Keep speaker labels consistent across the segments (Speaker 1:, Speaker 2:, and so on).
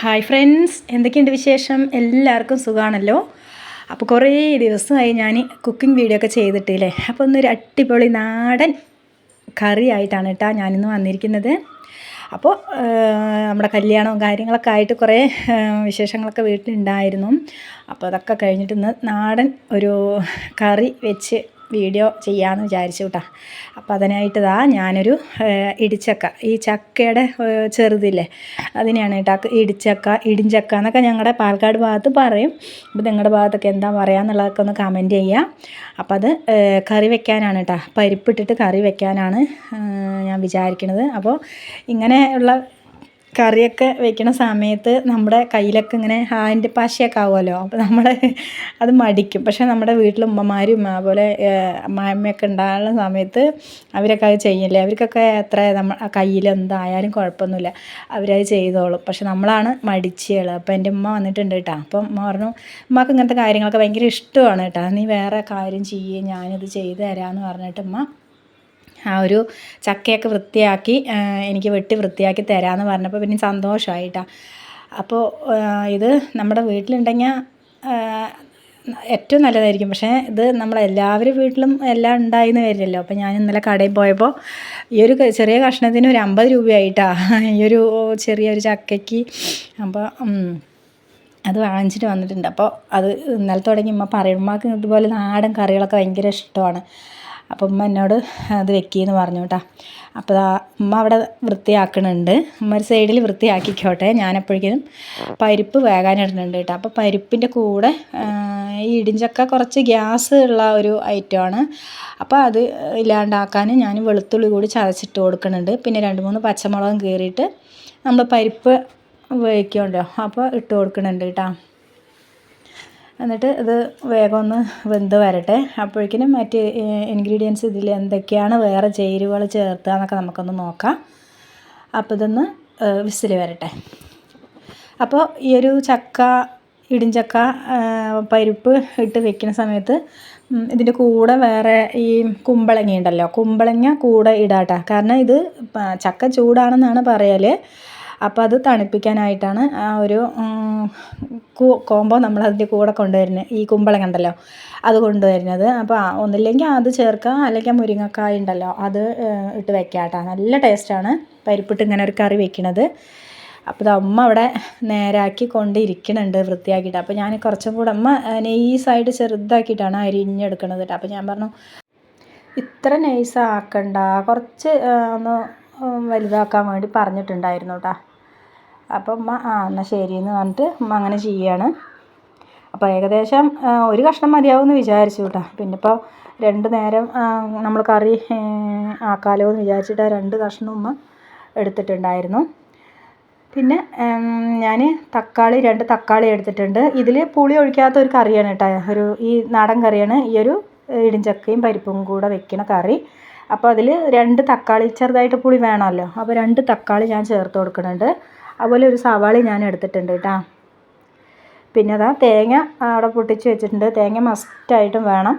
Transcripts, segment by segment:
Speaker 1: Hi friends എന്തൊക്കെയുണ്ട് വിശേഷം? എല്ലാവർക്കും സുഖമാണല്ലോ അപ്പോൾ കുറേ ദിവസമായി ഞാൻ കുക്കിംഗ് വീഡിയോ ഒക്കെ ചെയ്തിട്ടില്ലേ അപ്പോൾ ഒന്നൊരു അടിപൊളി നാടൻ കറി ആയിട്ടാണ് കേട്ടോ ഞാനിന്ന് വന്നിരിക്കുന്നത്. അപ്പോൾ നമ്മുടെ കല്യാണവും കാര്യങ്ങളൊക്കെ ആയിട്ട് കുറേ വിശേഷങ്ങളൊക്കെ വീട്ടിലുണ്ടായിരുന്നു. അപ്പോൾ അതൊക്കെ കഴിഞ്ഞിട്ട് ഇന്ന് നാടൻ ഒരു കറി വെച്ച് വീഡിയോ ചെയ്യാമെന്ന് വിചാരിച്ചു കേട്ടോ അപ്പോൾ അതിനായിട്ട് ഇതാ ഞാനൊരു ഇടിച്ചക്ക. ഈ ചക്കയുടെ ചെറുതില്ലേ അതിനെയാണ് കേട്ടോ ഇടിച്ചക്ക ഇടിഞ്ചക്ക എന്നൊക്കെ ഞങ്ങളുടെ പാലക്കാട് ഭാഗത്ത് പറയും. അപ്പോൾ നിങ്ങളുടെ ഭാഗത്തൊക്കെ എന്താ പറയുക എന്നുള്ളതൊക്കെ ഒന്ന് കമന്റ് ചെയ്യുക അപ്പോൾ അത് കറി വെക്കാനാണ് കേട്ടോ പരിപ്പിട്ടിട്ട് കറി വെക്കാനാണ് ഞാൻ വിചാരിക്കുന്നത് അപ്പോൾ ഇങ്ങനെയുള്ള കറിയൊക്കെ വെക്കണ സമയത്ത് നമ്മുടെ കയ്യിലൊക്കെ ഇങ്ങനെ ഹാൻഡ് പാശയൊക്കെ ആവുമല്ലോ. അപ്പോൾ നമ്മൾ അത് മടിക്കും. പക്ഷേ നമ്മുടെ വീട്ടിൽ ഉമ്മമാരും അതുപോലെ അമ്മായിമ്മയൊക്കെ ഉണ്ടാകുന്ന സമയത്ത് അവരൊക്കെ അത് ചെയ്യില്ലേ? അവർക്കൊക്കെ എത്ര നമ്മൾ കയ്യിൽ എന്തായാലും കുഴപ്പമൊന്നുമില്ല. അവരത് ചെയ്തോളും. പക്ഷെ നമ്മളാണ് മടിച്ചുകൾ അപ്പോൾ എന്റെ ഉമ്മ വന്നിട്ടുണ്ട് കേട്ടോ. അപ്പം ഉമ്മ പറഞ്ഞു ഉമ്മക്ക് ഇങ്ങനത്തെ കാര്യങ്ങളൊക്കെ ഭയങ്കര ഇഷ്ടമാണ് കേട്ടോ. നീ വേറെ കാര്യം ചെയ്യേ. ഞാനിത് ചെയ്തു തരാമെന്ന് പറഞ്ഞിട്ട് ഉമ്മ ആ ഒരു ചക്കയൊക്കെ വൃത്തിയാക്കി എനിക്ക് വെട്ടി വൃത്തിയാക്കി തരാമെന്ന് പറഞ്ഞപ്പോൾ പിന്നെ സന്തോഷമായിട്ടാണ് അപ്പോൾ ഇത് നമ്മുടെ വീട്ടിലുണ്ടെങ്കിൽ ഏറ്റവും നല്ലതായിരിക്കും. പക്ഷേ ഇത് നമ്മളെല്ലാവരും വീട്ടിലും എല്ലാം ഉണ്ടായിന്ന് വരില്ലല്ലോ. അപ്പോൾ ഞാൻ ഇന്നലെ കടയിൽ പോയപ്പോൾ ഈ ഒരു ചെറിയ കഷ്ണത്തിന് ഒരു അമ്പത് രൂപയായിട്ടാണ് ഈ ഒരു ചെറിയൊരു ചക്കയ്ക്ക്. അപ്പോൾ അത് വാങ്ങിച്ചിട്ട് വന്നിട്ടുണ്ട്. അപ്പോൾ അത് ഇന്നലെ തുടങ്ങി ഉമ്മ പറയും ഉമ്മക്ക് ഇതുപോലെ നാടൻ കറികളൊക്കെ ഭയങ്കര ഇഷ്ടമാണ്. അപ്പോൾ ഉമ്മ എന്നോട് അത് വെക്കിയെന്ന് പറഞ്ഞു കേട്ടോ അപ്പോൾ ഉമ്മ അവിടെ വൃത്തിയാക്കണുണ്ട്. ഉമ്മ ഒരു സൈഡിൽ വൃത്തിയാക്കിക്കോട്ടെ. ഞാനപ്പോഴേക്കും പരിപ്പ് വേകാനിടുന്നുണ്ട് കേട്ടോ അപ്പോൾ പരിപ്പിന്റെ കൂടെ ഈ ഇടിഞ്ചക്ക കുറച്ച് ഗ്യാസ് ഉള്ള ഒരു ഐറ്റമാണ്. അപ്പോൾ അത് ഇല്ലാണ്ടാക്കാൻ ഞാൻ വെളുത്തുള്ളി കൂടി ചതച്ചിട്ട് കൊടുക്കുന്നുണ്ട് പിന്നെ രണ്ട് മൂന്ന് പച്ചമുളകും കീറിയിട്ട് നമ്മൾ പരിപ്പ് ഉപയോഗിക്കുന്നുണ്ടോ അപ്പോൾ ഇട്ട് കൊടുക്കുന്നുണ്ട് കേട്ടോ എന്നിട്ട് ഇത് വേഗം ഒന്ന് വെന്ത് വരട്ടെ. അപ്പോഴേക്കിനും മറ്റ് ഇൻഗ്രീഡിയൻസ് ഇതിൽ എന്തൊക്കെയാണ് വേറെ ചേരുവകൾ ചേർത്തുക എന്നൊക്കെ നമുക്കൊന്ന് നോക്കാം. അപ്പോൾ ഇതൊന്ന് വിസിൽ വരട്ടെ. അപ്പോൾ ഈ ഒരു ചക്ക ഇടിഞ്ചക്ക പരിപ്പ് ഇട്ട് വെക്കുന്ന സമയത്ത് ഇതിന്റെ കൂടെ വേറെ ഈ കുമ്പളങ്ങ ഉണ്ടല്ലോ കുമ്പളങ്ങ കൂടെ ഇടാട്ടോ. കാരണം ഇത് ചക്ക ചൂടാണെന്നാണ് പറയൽ അപ്പോൾ അത് തണുപ്പിക്കാനായിട്ടാണ് ആ ഒരു കോംബോ നമ്മൾ അതിന്റെ കൂടെ കൊണ്ടുവരുന്നത് ഈ കുമ്പളങ്ങ ഉണ്ടല്ലോ അത് കൊണ്ടുവരുന്നത്. അപ്പോൾ ഒന്നില്ലെങ്കിൽ അത് ചേർക്കാം അല്ലെങ്കിൽ മുരിങ്ങക്കായ ഉണ്ടല്ലോ അത് ഇട്ട് വെക്കാം കേട്ടോ. നല്ല ടേസ്റ്റാണ് പരിപ്പിട്ട് ഇങ്ങനെ ഒരു കറി വെക്കണത്. അപ്പോൾ അമ്മ അവിടെ നേരാക്കി കൊണ്ടിരിക്കണുണ്ട് വൃത്തിയാക്കിയിട്ട്. അപ്പോൾ ഞാൻ കുറച്ചും കൂടെ അമ്മ നെയ്സായിട്ട് ചെറുതാക്കിയിട്ടാണ് അരിഞ്ഞെടുക്കണത് കേട്ടോ. അപ്പോൾ ഞാൻ പറഞ്ഞു ഇത്ര നൈസ് ആക്കണ്ട. കുറച്ച് ഒന്ന് വലുതാക്കാൻ വേണ്ടി പറഞ്ഞിട്ടുണ്ടായിരുന്നു കേട്ടോ അപ്പം ഉമ്മ ആ എന്നാൽ ശരി എന്ന് പറഞ്ഞിട്ട് ഉമ്മ അങ്ങനെ ചെയ്യാണ് അപ്പോൾ ഏകദേശം ഒരു കഷ്ണം മതിയാവുമെന്ന് വിചാരിച്ചു കേട്ടോ പിന്നെ ഇപ്പോൾ രണ്ട് നേരം നമ്മൾ കറി ആക്കാലോ എന്ന് വിചാരിച്ചിട്ട് ആ രണ്ട് കഷ്ണം ഉമ്മ എടുത്തിട്ടുണ്ടായിരുന്നു. പിന്നെ ഞാൻ തക്കാളി രണ്ട് തക്കാളി എടുത്തിട്ടുണ്ട്. ഇതിൽ പുളി ഒഴിക്കാത്ത ഒരു കറിയാണ് കേട്ടോ ഒരു ഈ നാടൻ കറിയാണ്. ഈ ഒരു ഇടിഞ്ചക്കയും പരിപ്പും കൂടെ വെക്കണ കറി. അപ്പോൾ അതിൽ രണ്ട് തക്കാളി ചെറുതായിട്ട് പുളി വേണമല്ലോ. അപ്പോൾ രണ്ട് തക്കാളി ഞാൻ ചേർത്ത് കൊടുക്കുന്നുണ്ട്. അതുപോലെ ഒരു സവാള ഞാൻ എടുത്തിട്ടുണ്ട് കേട്ടോ പിന്നെ അതാ തേങ്ങ അവിടെ പൊട്ടിച്ച് വെച്ചിട്ടുണ്ട്. തേങ്ങ മസ്റ്റായിട്ടും വേണം.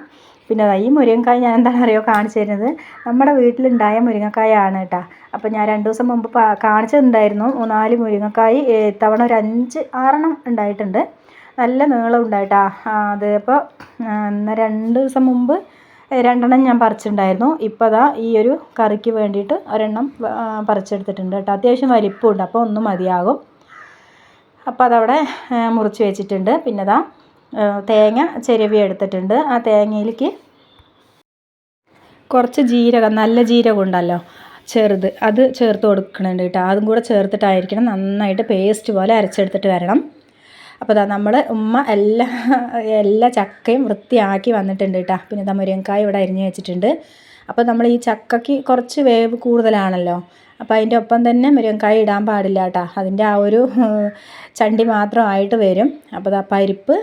Speaker 1: പിന്നെ ഈ മുരിങ്ങക്കായ ഞാൻ എന്താണ് അറിയോ കാണിച്ചു തരുന്നത്? നമ്മുടെ വീട്ടിലുണ്ടായ മുരിങ്ങക്കായാണ് കേട്ടോ അപ്പോൾ ഞാൻ രണ്ട് ദിവസം മുമ്പ് കാണിച്ചിട്ടുണ്ടായിരുന്നു മൂന്നാൽ മുരിങ്ങക്കായ് ഇത്തവണ ഒരു അഞ്ച് ആറെണ്ണം ഉണ്ടായിട്ടുണ്ട്. നല്ല നീളം ഉണ്ടായിട്ടാ അത് അപ്പോൾ രണ്ട് ദിവസം മുമ്പ് രണ്ടെണ്ണം ഞാൻ പറിച്ചിട്ടുണ്ടായിരുന്നു. ഇപ്പോൾ അതാ ഈ ഒരു കറിക്ക് വേണ്ടിയിട്ട് ഒരെണ്ണം പറിച്ചെടുത്തിട്ടുണ്ട് കേട്ടോ. അത്യാവശ്യം വലിപ്പമുണ്ട് അപ്പോൾ ഒന്ന് മതിയാകും. അപ്പോൾ അതവിടെ മുറിച്ച് വെച്ചിട്ടുണ്ട്. പിന്നെ ദാ തേങ്ങ ചെരുവി എടുത്തിട്ടുണ്ട്. ആ തേങ്ങയിലേക്ക് കുറച്ച് ജീരകം നല്ല ജീരകം ഉണ്ടല്ലോ ചെറുത് അത് ചേർത്ത് കൊടുക്കണുണ്ട് കേട്ടോ. അതും കൂടെ ചേർത്തിട്ടായിരിക്കണം നന്നായിട്ട് പേസ്റ്റ് പോലെ അരച്ചെടുത്തിട്ട് വരണം. അപ്പോൾ ഇതാ നമ്മൾ ഉമ്മ എല്ലാ എല്ലാ ചക്കയും വൃത്തിയാക്കി വന്നിട്ടുണ്ട് കേട്ടോ പിന്നെ ഇതാ മുരിങ്ങക്കായ ഇവിടെ അരിഞ്ഞ് വെച്ചിട്ടുണ്ട്. അപ്പോൾ നമ്മൾ ഈ ചക്കയ്ക്ക് കുറച്ച് വേവ് കൂടുതലാണല്ലോ. അപ്പോൾ അതിന്റെ ഒപ്പം തന്നെ മുരിങ്ങക്കായ ഇടാൻ പാടില്ല കേട്ടോ അതിന്റെ ആ ഒരു ചണ്ടി മാത്രമായിട്ട് വരും. അപ്പോൾ ദാ പരിപ്പ്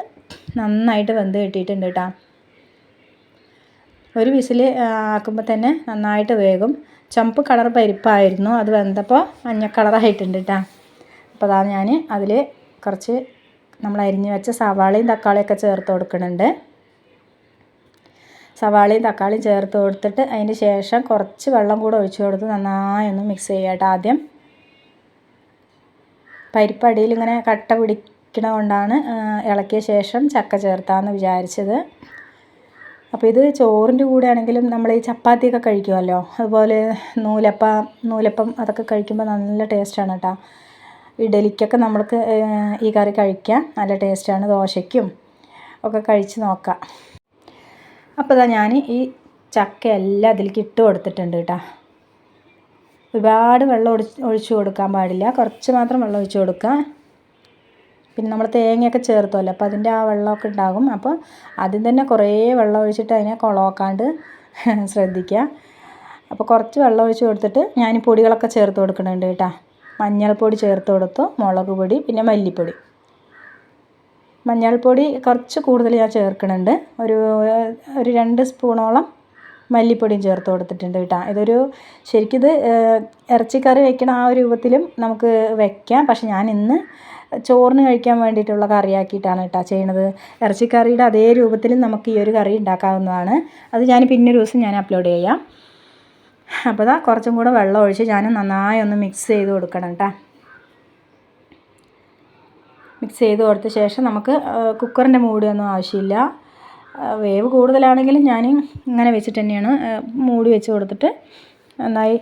Speaker 1: നന്നായിട്ട് വെന്ത് കിട്ടിയിട്ടുണ്ട് കേട്ടോ ഒരു വിസിൽ ആക്കുമ്പോൾ തന്നെ നന്നായിട്ട് വേകും. ചുമപ്പ് കളർ പരിപ്പായിരുന്നു. അത് വെന്തപ്പോൾ മഞ്ഞ കളറായിട്ടുണ്ട് കേട്ടോ അപ്പോൾ അതാ ഞാൻ അതിൽ കുറച്ച് നമ്മൾ അരിഞ്ഞ് വെച്ച സവാളയും തക്കാളിയൊക്കെ ചേർത്ത് കൊടുക്കുന്നുണ്ട്. സവാളയും തക്കാളിയും ചേർത്ത് കൊടുത്തിട്ട് അതിന് ശേഷം കുറച്ച് വെള്ളം കൂടെ ഒഴിച്ച് കൊടുത്ത് നന്നായി ഒന്ന് മിക്സ് ചെയ്യാട്ടോ ആദ്യം. പരിപ്പ് അടിയിൽ ഇങ്ങനെ കട്ട പിടിക്കണ കൊണ്ടാണ് ഇളക്കിയ ശേഷം ചക്ക ചേർത്താമെന്ന് വിചാരിച്ചത്. അപ്പോൾ ഇത് ചോറിന്റെ കൂടെ ആണെങ്കിലും നമ്മൾ ഈ ചപ്പാത്തിയൊക്കെ കഴിക്കുമല്ലോ. അതുപോലെ നൂലപ്പം നൂലപ്പം അതൊക്കെ കഴിക്കുമ്പോൾ നല്ല ടേസ്റ്റാണ് കേട്ടോ. ഇഡലിക്കൊക്കെ നമ്മൾക്ക് ഈ കറി കഴിക്കാം. നല്ല ടേസ്റ്റാണ്. ദോശയ്ക്കും ഒക്കെ കഴിച്ച് നോക്കാം. അപ്പോൾ ഇതാ ഞാൻ ഈ ചക്ക എല്ലാം അതിലേക്ക് ഇട്ട് കൊടുത്തിട്ടുണ്ട് കേട്ടോ. ഒരുപാട് വെള്ളം ഒഴിച്ച് ഒഴിച്ചു കൊടുക്കാൻ പാടില്ല. കുറച്ച് മാത്രം വെള്ളം ഒഴിച്ചു കൊടുക്കുക പിന്നെ നമ്മൾ തേങ്ങയൊക്കെ ചേർത്തുമല്ലോ അപ്പോൾ അതിന്റെ ആ വെള്ളമൊക്കെ ഉണ്ടാകും. അപ്പോൾ ആദ്യം തന്നെ കുറേ വെള്ളം ഒഴിച്ചിട്ട് അതിനെ കുളമാക്കാണ്ട് ശ്രദ്ധിക്കുക. അപ്പോൾ കുറച്ച് വെള്ളം ഒഴിച്ച് കൊടുത്തിട്ട് ഞാൻ പൊടികളൊക്കെ ചേർത്ത് കൊടുക്കുന്നുണ്ട് കേട്ടോ. മഞ്ഞൾപ്പൊടി ചേർത്ത് കൊടുത്തു മുളക് പൊടി പിന്നെ മല്ലിപ്പൊടി. മഞ്ഞൾപ്പൊടി കുറച്ച് കൂടുതൽ ഞാൻ ചേർക്കുന്നുണ്ട് ഒരു ഒരു രണ്ട് സ്പൂണോളം മല്ലിപ്പൊടിയും ചേർത്ത് കൊടുത്തിട്ടുണ്ട് കേട്ടോ. ഇതൊരു ശരിക്കിത് ഇറച്ചിക്കറി വെക്കണ ആ ഒരു രൂപത്തിലും നമുക്ക് വെക്കാം. പക്ഷെ ഞാൻ ഇന്ന് ചോറിന് കഴിക്കാൻ വേണ്ടിയിട്ടുള്ള കറിയാക്കിയിട്ടാണ് കേട്ടോ ചെയ്യണത്. ഇറച്ചിക്കറിയുടെ അതേ രൂപത്തിലും നമുക്ക് ഈ ഒരു കറി ഉണ്ടാക്കാവുന്നതാണ്. അത് ഞാൻ പിന്നൊരു ദിവസം ഞാൻ അപ്ലോഡ് ചെയ്യാം. അപ്പോൾ ഇതാ കുറച്ചും കൂടെ വെള്ളം ഒഴിച്ച് ഞാൻ നന്നായി ഒന്ന് മിക്സ് ചെയ്ത് കൊടുക്കണം കേട്ടോ മിക്സ് ചെയ്ത് കൊടുത്ത ശേഷം നമുക്ക് കുക്കറിന്റെ മൂടിയൊന്നും ആവശ്യമില്ല. വേവ് കൂടുതലാണെങ്കിലും ഞാൻ ഇങ്ങനെ വെച്ചിട്ട് തന്നെയാണ് മൂടി വെച്ച് കൊടുത്തിട്ട് നന്നായി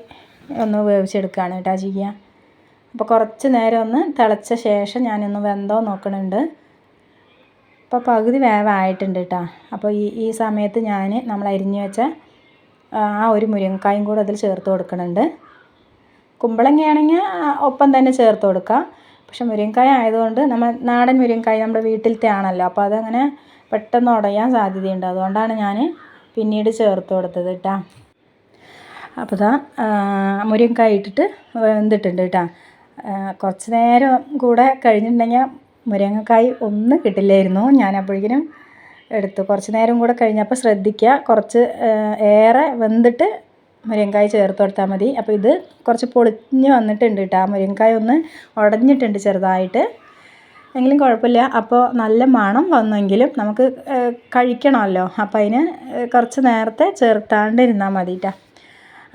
Speaker 1: ഒന്ന് വേവിച്ചെടുക്കുകയാണ് കേട്ടോ ചെയ്യുക അപ്പോൾ കുറച്ച് നേരം ഒന്ന് തിളച്ച ശേഷം ഞാനൊന്ന് വെന്തോ നോക്കണുണ്ട്. അപ്പോൾ പകുതി വേവായിട്ടുണ്ട് കേട്ടോ അപ്പോൾ ഈ ഈ സമയത്ത് ഞാൻ നമ്മൾ അരിഞ്ഞു വെച്ച ആ ഒരു മുരിങ്ങക്കായും കൂടെ അതിൽ ചേർത്ത് കൊടുക്കുന്നുണ്ട് കുമ്പളങ്ങയാണെങ്കിൽ ഒപ്പം തന്നെ ചേർത്ത് കൊടുക്കാം പക്ഷെ മുരിങ്ങക്കായ ആയതുകൊണ്ട് നമ്മൾ നാടൻ മുരിങ്ങക്കായ നമ്മുടെ വീട്ടിലത്തെ ആണല്ലോ അപ്പോൾ അതങ്ങനെ പെട്ടെന്ന് ഉടയാൻ സാധ്യതയുണ്ട്. അതുകൊണ്ടാണ് ഞാൻ പിന്നീട് ചേർത്ത് കൊടുത്തത് കേട്ടോ. അപ്പോൾ ഇതാ മുരിങ്ങക്കായ ഇട്ടിട്ട് വെന്തിട്ടുണ്ട് കേട്ടോ. കുറച്ച് നേരം കൂടെ കഴിഞ്ഞിട്ടുണ്ടെങ്കിൽ മുരിങ്ങക്കായ് ഒന്നും കിട്ടില്ലായിരുന്നു. ഞാൻ അപ്പോഴേക്കിനും എടുത്തു. കുറച്ച് നേരം കൂടെ കഴിഞ്ഞപ്പോൾ ശ്രദ്ധിക്കുക. കുറച്ച് ഏറെ വെന്തിട്ട് മുരിങ്ങക്കായ ചേർത്ത് കൊടുത്താൽ മതി. അപ്പോൾ ഇത് കുറച്ച് പൊളിഞ്ഞ് വന്നിട്ടുണ്ട് കേട്ടോ ആ മുരിങ്ങക്കായ ഒന്ന് ഉടഞ്ഞിട്ടുണ്ട് ചെറുതായിട്ട്. എങ്കിലും കുഴപ്പമില്ല. അപ്പോൾ നല്ല മണം വന്നെങ്കിലും നമുക്ക് കഴിക്കണമല്ലോ. അപ്പോൾ അതിന് കുറച്ച് നേരത്തെ ചേർത്താണ്ടിരുന്നാൽ മതി കേട്ടോ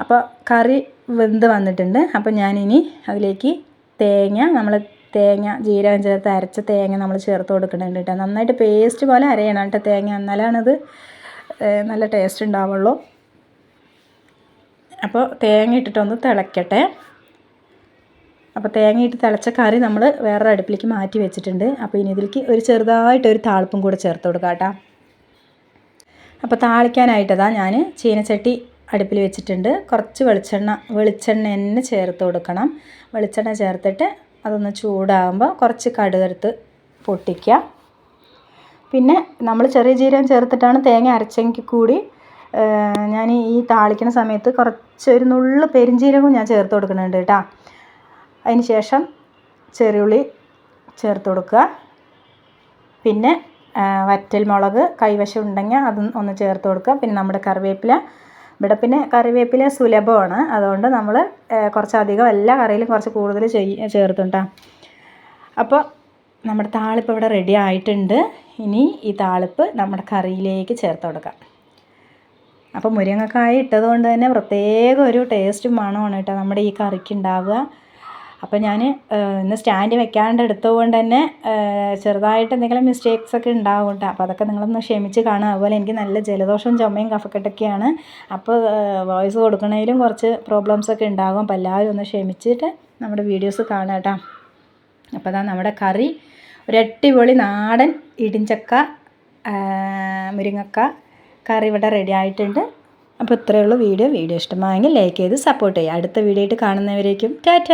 Speaker 1: അപ്പോൾ കറി വെന്ത് വന്നിട്ടുണ്ട്. അപ്പോൾ ഞാനിനി അതിലേക്ക് തേങ്ങ നമ്മൾ തേങ്ങ ജീരകം ചേർത്ത് അരച്ച തേങ്ങ നമ്മൾ ചേർത്ത് കൊടുക്കുന്നുണ്ട് കേട്ടോ. നന്നായിട്ട് പേസ്റ്റ് പോലെ അരയണം കേട്ടോ തേങ്ങ. എന്നാലാണത് നല്ല ടേസ്റ്റ് ഉണ്ടാവുള്ളൂ. അപ്പോൾ തേങ്ങ ഇട്ടിട്ടൊന്ന് തിളയ്ക്കട്ടെ അപ്പോൾ തേങ്ങ ഇട്ട് തിളച്ച കറി നമ്മൾ വേറൊരു അടുപ്പിലേക്ക് മാറ്റി വെച്ചിട്ടുണ്ട്. അപ്പോൾ ഇനി ഇതിലേക്ക് ഒരു ചെറുതായിട്ടൊരു താളിപ്പും കൂടെ ചേർത്ത് കൊടുക്കാം കേട്ടോ. അപ്പോൾ താളിക്കാനായിട്ടതാ ഞാൻ ചീനച്ചട്ടി അടുപ്പിൽ വെച്ചിട്ടുണ്ട്. കുറച്ച് വെളിച്ചെണ്ണ വെളിച്ചെണ്ണ തന്നെ ചേർത്ത് കൊടുക്കണം. വെളിച്ചെണ്ണ ചേർത്തിട്ട് അതൊന്ന് ചൂടാകുമ്പോൾ കുറച്ച് കടുകെടുത്ത് പൊട്ടിക്കുക പിന്നെ നമ്മൾ ചെറിയ ജീരകം ചേർത്തിട്ടാണ് തേങ്ങ അരച്ചെങ്കിൽ കൂടി ഞാൻ ഈ താളിക്കുന്ന സമയത്ത് കുറച്ച് ഒരു നുള്ളു പെരിഞ്ജീരകവും ഞാൻ ചേർത്ത് കൊടുക്കുന്നുണ്ട് കേട്ടോ. അതിന് ശേഷം ചെറിയുള്ളി ചേർത്ത് കൊടുക്കുക. പിന്നെ വറ്റൽ മുളക് കൈവശം ഉണ്ടെങ്കിൽ അതും ഒന്ന് ചേർത്ത് കൊടുക്കുക. പിന്നെ നമ്മുടെ കറിവേപ്പില ഇവിടെ പിന്നെ കറിവേപ്പില സുലഭമാണ്. അതുകൊണ്ട് നമ്മൾ കുറച്ചധികം എല്ലാ കറിയിലും കുറച്ച് കൂടുതൽ ചെയ് ചേർത്തുണ്ടാ അപ്പോൾ നമ്മുടെ താളിപ്പ് ഇവിടെ റെഡി ആയിട്ടുണ്ട്. ഇനി ഈ താളിപ്പ് നമ്മുടെ കറിയിലേക്ക് ചേർത്ത് കൊടുക്കാം. അപ്പോൾ മുരിങ്ങക്കായ ഇട്ടതുകൊണ്ട് തന്നെ പ്രത്യേക ഒരു ടേസ്റ്റും മണമാണ് കേട്ടോ നമ്മുടെ ഈ കറിക്ക് ഉണ്ടാവുക. അപ്പോൾ ഞാൻ ഇന്ന് സ്റ്റാൻഡ് വെക്കാണ്ട് എടുത്തുകൊണ്ട് തന്നെ ചെറുതായിട്ട് എന്തെങ്കിലും മിസ്റ്റേക്സ് ഒക്കെ ഉണ്ടാവും കേട്ടോ അപ്പോൾ അതൊക്കെ നിങ്ങളൊന്ന് ക്ഷമിച്ച് കാണുക. അതുപോലെ എനിക്ക് നല്ല ജലദോഷവും ചുമയും കഫക്കെട്ടൊക്കെയാണ്. അപ്പോൾ വോയിസ് കൊടുക്കണേലും കുറച്ച് പ്രോബ്ലംസ് ഒക്കെ ഉണ്ടാകും. അപ്പോൾ എല്ലാവരും ഒന്ന് ക്ഷമിച്ചിട്ട് നമ്മുടെ വീഡിയോസ് കാണുക കേട്ടോ. അപ്പോൾ അതാ നമ്മുടെ കറി. ഒരു അടിപൊളി നാടൻ ഇടിഞ്ചക്ക മുരിങ്ങക്ക കറി ഇവിടെ റെഡി ആയിട്ടുണ്ട്. അപ്പോൾ ഇത്രയുള്ള വീഡിയോ. വീഡിയോ ഇഷ്ടമായെങ്കിൽ ലൈക്ക് ചെയ്ത് സപ്പോർട്ട് ചെയ്യുക. അടുത്ത വീഡിയോ ആയിട്ട് കാണുന്നവരേക്കും. ടാറ്റ!